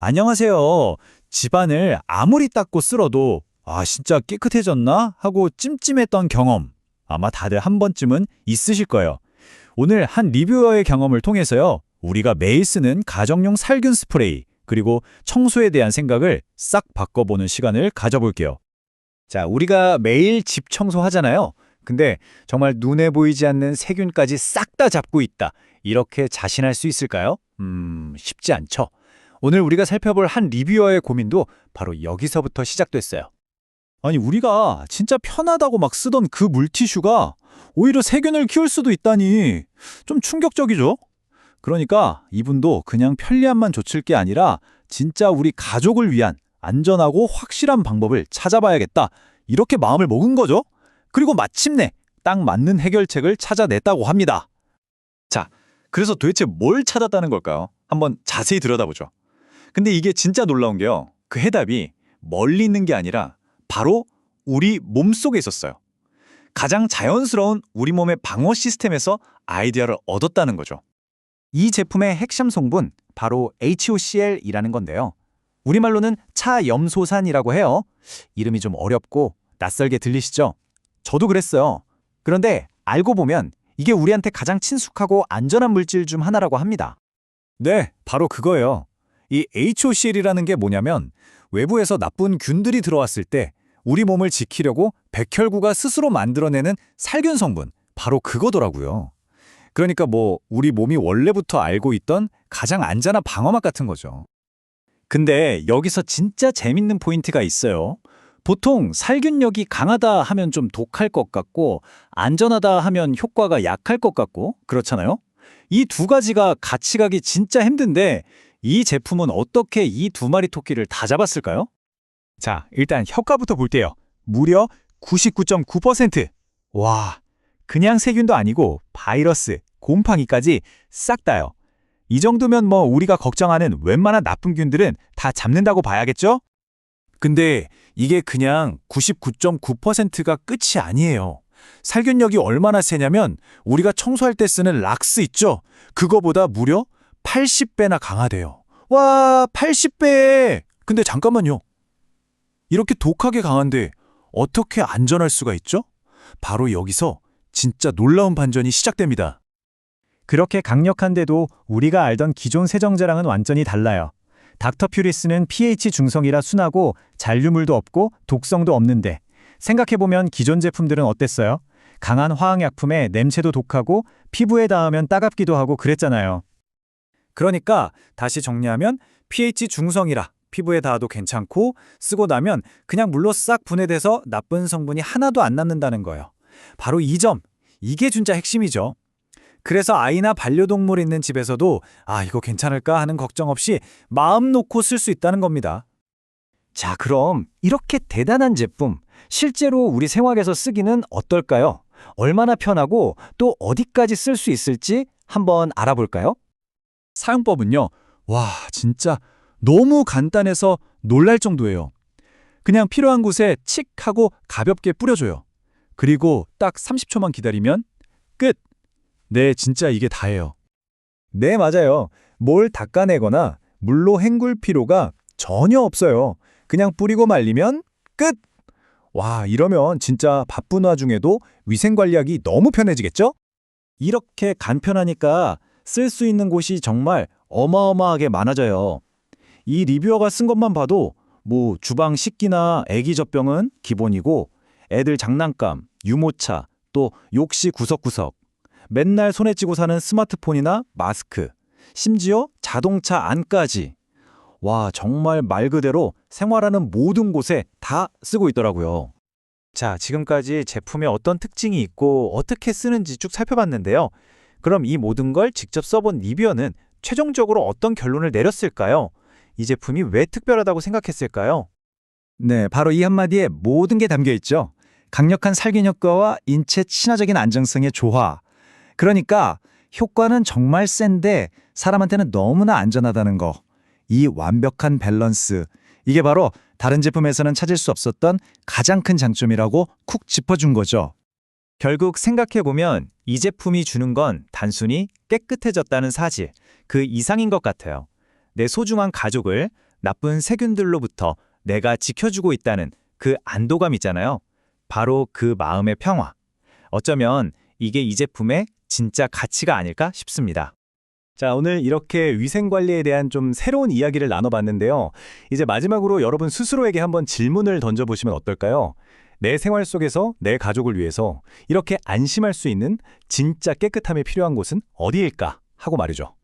안녕하세요. 집안을 아무리 닦고 쓸어도 아, 진짜 깨끗해졌나? 하고 찜찜했던 경험. 아마 다들 한 번쯤은 있으실 거예요. 오늘 한 리뷰어의 경험을 통해서요. 우리가 매일 쓰는 가정용 살균 스프레이, 그리고 청소에 대한 생각을 싹 바꿔보는 시간을 가져볼게요. 자, 우리가 매일 집 청소하잖아요. 근데 정말 눈에 보이지 않는 세균까지 싹 다 잡고 있다. 이렇게 자신할 수 있을까요? 음, 쉽지 않죠. 오늘 우리가 살펴볼 한 리뷰어의 고민도 바로 여기서부터 시작됐어요. 아니, 우리가 진짜 편하다고 막 쓰던 그 물티슈가 오히려 세균을 키울 수도 있다니 좀 충격적이죠? 그러니까 이분도 그냥 편리함만 좇을 게 아니라 진짜 우리 가족을 위한 안전하고 확실한 방법을 찾아봐야겠다. 이렇게 마음을 먹은 거죠. 그리고 마침내 딱 맞는 해결책을 찾아냈다고 합니다. 자, 그래서 도대체 뭘 찾았다는 걸까요? 한번 자세히 들여다보죠. 근데 이게 진짜 놀라운 게요. 그 해답이 멀리 있는 게 아니라 바로 우리 몸속에 있었어요. 가장 자연스러운 우리 몸의 방어 시스템에서 아이디어를 얻었다는 거죠. 이 제품의 핵심 성분 바로 HOCl이라는 건데요. 우리말로는 차염소산이라고 해요. 이름이 좀 어렵고 낯설게 들리시죠? 저도 그랬어요. 그런데 알고 보면 이게 우리한테 가장 친숙하고 안전한 물질 중 하나라고 합니다. 네, 바로 그거예요. 이 HOCl이라는 게 뭐냐면 외부에서 나쁜 균들이 들어왔을 때 우리 몸을 지키려고 백혈구가 스스로 만들어내는 살균 성분, 바로 그거더라고요. 그러니까 뭐 우리 몸이 원래부터 알고 있던 가장 안전한 방어막 같은 거죠. 근데 여기서 진짜 재밌는 포인트가 있어요. 보통 살균력이 강하다 하면 좀 독할 것 같고 안전하다 하면 효과가 약할 것 같고 그렇잖아요. 이 두 가지가 같이 가기 진짜 힘든데 이 제품은 어떻게 이 두 마리 토끼를 다 잡았을까요? 자, 일단 효과부터 볼게요. 무려 99.9%. 와, 그냥 세균도 아니고 바이러스, 곰팡이까지 싹 다요. 이 정도면 뭐 우리가 걱정하는 웬만한 나쁜 균들은 다 잡는다고 봐야겠죠? 근데 이게 그냥 99.9%가 끝이 아니에요. 살균력이 얼마나 세냐면 우리가 청소할 때 쓰는 락스 있죠? 그거보다 무려 80배나 강하대요. 와, 80배! 근데 잠깐만요. 이렇게 독하게 강한데 어떻게 안전할 수가 있죠? 바로 여기서 진짜 놀라운 반전이 시작됩니다. 그렇게 강력한데도 우리가 알던 기존 세정제랑은 완전히 달라요. 닥터 퓨리스는 pH 중성이라 순하고 잔류물도 없고 독성도 없는데 생각해보면 기존 제품들은 어땠어요? 강한 화학약품에 냄새도 독하고 피부에 닿으면 따갑기도 하고 그랬잖아요. 그러니까 다시 정리하면 pH 중성이라 피부에 닿아도 괜찮고 쓰고 나면 그냥 물로 싹 분해돼서 나쁜 성분이 하나도 안 남는다는 거예요. 바로 이 점, 이게 진짜 핵심이죠. 그래서 아이나 반려동물 있는 집에서도 아, 이거 괜찮을까 하는 걱정 없이 마음 놓고 쓸 수 있다는 겁니다. 자, 그럼 이렇게 대단한 제품, 실제로 우리 생활에서 쓰기는 어떨까요? 얼마나 편하고 또 어디까지 쓸 수 있을지 한번 알아볼까요? 사용법은요, 와, 진짜 너무 간단해서 놀랄 정도예요. 그냥 필요한 곳에 칙 하고 가볍게 뿌려줘요. 그리고 딱 30초만 기다리면 끝! 네, 진짜 이게 다예요. 네, 맞아요. 뭘 닦아내거나 물로 헹굴 필요가 전혀 없어요. 그냥 뿌리고 말리면 끝! 와, 이러면 진짜 바쁜 와중에도 위생관리하기 너무 편해지겠죠? 이렇게 간편하니까 쓸 수 있는 곳이 정말 어마어마하게 많아져요. 이 리뷰어가 쓴 것만 봐도 뭐 주방 식기나 애기 젖병은 기본이고 애들 장난감, 유모차, 또 욕실 구석구석, 맨날 손에 쥐고 사는 스마트폰이나 마스크, 심지어 자동차 안까지. 와, 정말 말 그대로 생활하는 모든 곳에 다 쓰고 있더라고요. 자, 지금까지 제품에 어떤 특징이 있고 어떻게 쓰는지 쭉 살펴봤는데요. 그럼 이 모든 걸 직접 써본 리뷰어는 최종적으로 어떤 결론을 내렸을까요? 이 제품이 왜 특별하다고 생각했을까요? 네, 바로 이 한마디에 모든 게 담겨 있죠. 강력한 살균 효과와 인체 친화적인 안정성의 조화. 그러니까 효과는 정말 센데 사람한테는 너무나 안전하다는 거. 이 완벽한 밸런스. 이게 바로 다른 제품에서는 찾을 수 없었던 가장 큰 장점이라고 쿡 짚어준 거죠. 결국 생각해보면 이 제품이 주는 건 단순히 깨끗해졌다는 사실, 그 이상인 것 같아요. 내 소중한 가족을 나쁜 세균들로부터 내가 지켜주고 있다는 그 안도감 있잖아요. 바로 그 마음의 평화. 어쩌면 이게 이 제품의 진짜 가치가 아닐까 싶습니다. 자, 오늘 이렇게 위생 관리에 대한 좀 새로운 이야기를 나눠봤는데요. 이제 마지막으로 여러분 스스로에게 한번 질문을 던져보시면 어떨까요? 내 생활 속에서 내 가족을 위해서 이렇게 안심할 수 있는 진짜 깨끗함이 필요한 곳은 어디일까? 하고 말이죠.